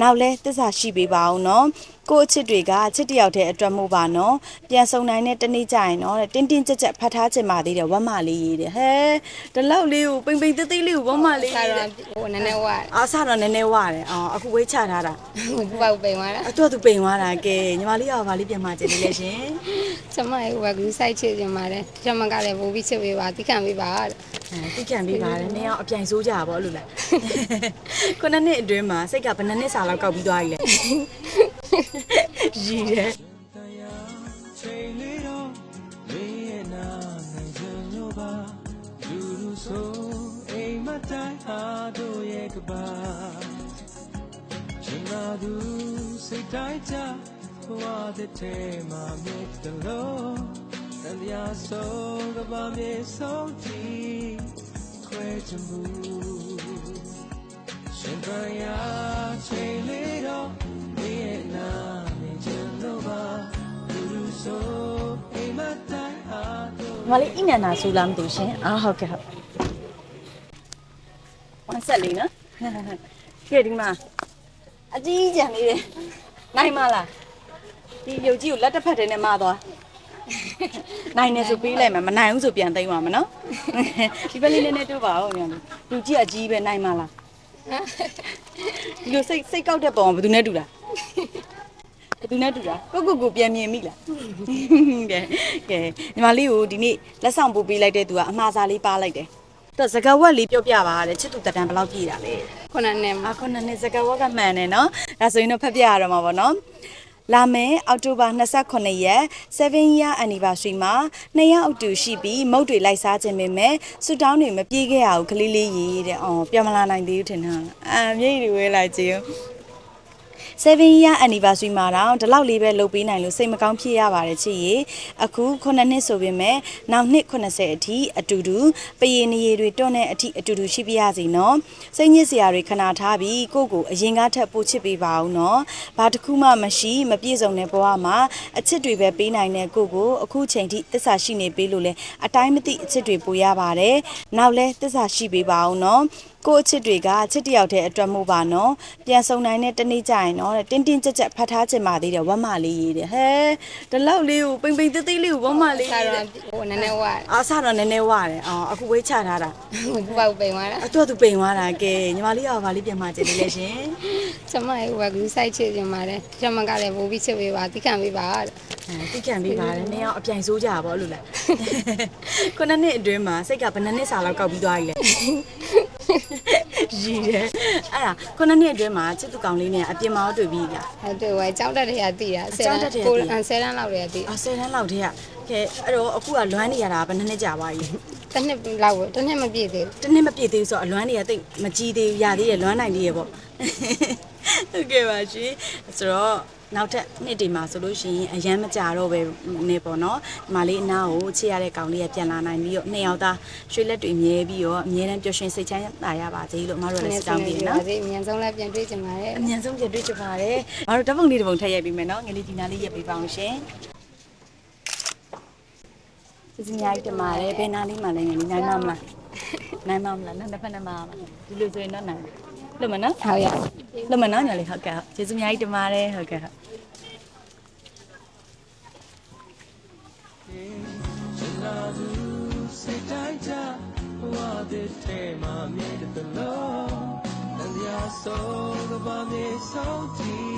နောက်လဲတစ္ဆာရှိပေးပါအောင်နော်ကို့အချစ်တွေကချစ်တယောက်တည်းအတွက်မို့ပါနော်ပြန်ဆုံနိုင်တဲ့တနေ့ကျရင်နော်တဲ့တင်းတင်းကြပ်ကြပ်ဖတ်ထားချင်ပါသေးတယ်ဝမ်းမလေးရေးတယ်ဟဲဒီလောက်လေးကိုပိန်ပိန်သေးသေးလေးကိုဝမ်းမလေးစာရေးတတော့ယ်ဟိုနည်းနည်းဝါအားစတော့နည်းနည်းဝရတယ်အော်အခုဝေးချထားတာဟိုဘောက်ပိန်သွားတာအတူတူပိန်သွားတာကဲညီမလေးကဘာလေးပြန်มาကြည့်လေးလဲရှင် ကျမရဲ့ဟိုကဂူဆိုင်ချစ်ခြင်းပါတယ်ကျမကလည်းဘိုးပြီးချစ်ပေးပါတိခံပေးပါတဲ့အဲတိကျန်ပေးပါတယ်နှစ်ယောက်အပြိုင်စိုးကြပါဘောလို့လားခုနှစ်နှစ်အတွင်းမှာစိတ်ကဘယ်နှစ်နှစ်စာလောက်ကောက်ပြီးသွားပြီလဲရည်တယ်ချိန်လေးတော့မင်းရဲ့နာနိုင်စလို့ပါလူလူဆိုအိမ်မတိုင်းဟာတို့ရဲ့ကပါချိ န်လာသူစိတ်တိုင်းချဘဝတဲ့ထဲမှာမြစ်တလို့တန်တရားဆုံးကပါမြေဆုံးတီခွဲချမှုရှင်ပရာချိန်လေးတော့မင်းရဲ့နာနိုင်စလို့ပါလူလူဆိုအိမ်မတိုင်းဟာတို့ညီမလေးအိနန္ဒာဆူလားမသိဘူးရှင်အာဟုတ်ကဲ့ဟုတ်ဝန်ဆက်လေးနော်ကဲဒီမှာအကြီးကြံလေးတယ်နိုင်မလား ဒီရုပ်ကြီးကိုလက်တစ်ဖက်တည်းနဲ့မသွားနိုင်နေဆိုပေးလိုက်မယ်မနိုင်ဘူးဆိုပြန်သိမ်းပါမယ်နော်ဒီဘက်လေးနည်းနည်းတို့ပါဦးညီမလေးလူကြီးအကြီးပဲနိုင်မလားဒီလိုစိတ်စိတ်ကောက်တဲ့ပုံကဘယ်သူနဲ့တူတာဘယ်သူနဲ့တူတာကိုကိုကိုပြန်မြင်မိလားကဲကဲညီမလေးကိုဒီနေ့လက်ဆောင်ပို့ပေးလိုက်တဲ့သူကအမှားစားလေးပါလိုက်တယ်တော့စကားဝက်လေးပြောပြပါတဲ့ချစ်သူတက်တန်ဘယ်လောက်ပြည့်တာလဲခုနနဲ့အခုနှစ်နှစ်စကားဝက်ကမှန်တယ်နော်ဒါဆိုရင်တော့ဖတ်ပြရတော့မှာပေါ့နော် လာမယ်အောက်တိုဘာ29ရက်7 year anniversary မှာ2ရက်အောက်တူရှိပြီးမုတ်တွေလိုက်စားခြင်းပဲမဲ့ဆူတောင်းတွေမပြေးခဲ့ရဘူးကလေးလေးရေးတဲ့အော်ပြန်မလာနိုင်သေးဘူးထင်တာအာမြိတ်တွေဝဲလိုက်ကြည့် 7 year anniversary မှာတော့ဒီလောက်လေးပဲလုပ်ပေးနိုင်လို့စိတ်မကောင်းဖြစ်ရပါတယ်ချစ်ရေအခု9နှစ်ဆိုပေမဲ့နောက်နှစ်80အထိအတူတူပယေနေရီတွေတွန်းတဲ့အထိအတူတူရှိပြရစီနော်စိတ်ညစ်စရာတွေခဏထားပြီးကိုယ့်ကိုအရင်ကထပ်ပို့ချစ်ပေးပါအောင်နော်ဘာတစ်ခုမှမရှိမပြည့်စုံတဲ့ဘဝမှာအချစ်တွေပဲပေးနိုင်တဲ့ကိုယ့်ကိုအခုချိန်ထိသစ္စာရှိနေပေးလို့လဲအတိုင်းမသိအချစ်တွေပို့ရပါတယ်နောက်လဲသစ္စာရှိပေးပါအောင်နော်ကို့အချစ်တွေကချစ်တယောက်တည်းအတွက်မို့ပါနော်ပြန်ဆုံနိုင်တဲ့တနေ့ကျရင်နော်တဲ့တင်းတင်းကြပ်ကြပ်ဖတ်ထားချင်ပါသေးတယ်ဝမ်းမလေးရေးတယ်ဟဲဒီလောက်လေးကိုပိန်ပိန်သေးသေးလေးကိုဝမ်းမလေးစာရေးတတော့ယ်ဟိုနည်းနည်းဝါအားစတော့နည်းနည်းဝရတယ်အော်အခုဝေးချထားတာဟိုဘောက်ပိန်သွားတာအတူတူပိန်သွားတာကဲညီမလေးကဘာလေးပြန်มาကြည့်လေးလဲရှင်ကျမရဲ့ဟိုကဂူဆိုင်ချစ်ခြင်းပါတယ်ကျမကလည်းဘိုးပြီးချစ်ပေးပါတိခံပေးပါတဲ့အဲတိကျန်ပေးပါတယ်နှစ်ယောက်အပြိုင်စိုးကြပါဘောလို့လားခုနှစ်နှစ်အတွင်းမှာစိတ်ကဘယ်နှစ်နှစ်စာလောက်ကောက်ပြီးသွားပြီလဲ ရည်တယ်အဲ့ဒါခုနှစ်နှစ်အတွင်းမှာချစ်သူကောင်လေးနဲ့အပြင်မှာတော့တွေ့ပြီးလားဟုတ်တယ်ဟိုကြောက်တက်တွေကတည်တာကြောက်တက်တွေကတည်ကိုဆယ်တန်းလောက်တွေကတည်အဆယ်တန်းလောက်တည်းကကဲအဲ့တော့အခုကလွမ်းနေရတာဘယ်နှစ်နှစ်ကြာသွားပြီလဲတစ်နှစ်လောက်ပဲတစ်နှစ်မပြည့်သေးဘူးတစ်နှစ်မပြည့်သေးဘူးဆိုတော့အလွမ်းတွေကတိတ်မကြီးသေးဘူးရသေးတယ်လွမ်းနိုင်သေးရပေါ့ဟုတ်ကဲ့ပါရှင်ဆိုတော့ နောက်ထပ်နှစ်တွေမှာဆိုလို့ရှိရင်အရန်မကြတော့ပဲနေပေါ့နော်ဒီမလေးအနာကိုချစ်ရတဲ့ကောင်လေးကပြန်လာနိုင်ပြီးတော့နှစ်ယောက်သားရွှေလက်တွေမြဲပြီးတော့အမြဲတမ်းပျော်ရွှင်စိတ်ချမ်းသာရပါစေလို့အမတို့လည်းဆုတောင်းပေးနော်ဒီအမြန်ဆုံးလည်းပြန်တွေ့ချင်ပါတယ်အမြန်ဆုံးကြတွေ့ချင်ပါတယ်မတို့ဓာတ်ပုံလေးတစ်ပုံထည့်ရိုက်ပေးမယ်နော်ငယ်လေးဒီနာလေးရက်ပေးပါအောင်ရှင်စီစီညာကြီးတမာတယ်ဘယ်နာလေးမှလည်းငယ်လေးနိုင်မမလား နိုင်မမလားနောက်တစ်ဖက်နဲ့မမဒီလိုဆိုရင်တော့နိုင်လို့မနော်ဟုတ်ရလို့မနော်ညာလေးဟုတ်ကဲ့ဟုတ်ကျေးဇူးအများကြီးတင်ပါတယ်ဟုတ်ကဲ့ဟုတ်ရှင်လာသူစိတ်တိုင်းချဘဝတဲ့ထဲမှာမြစ်တလို့တန်တရားဆုံးကပါမြေဆုံးတီ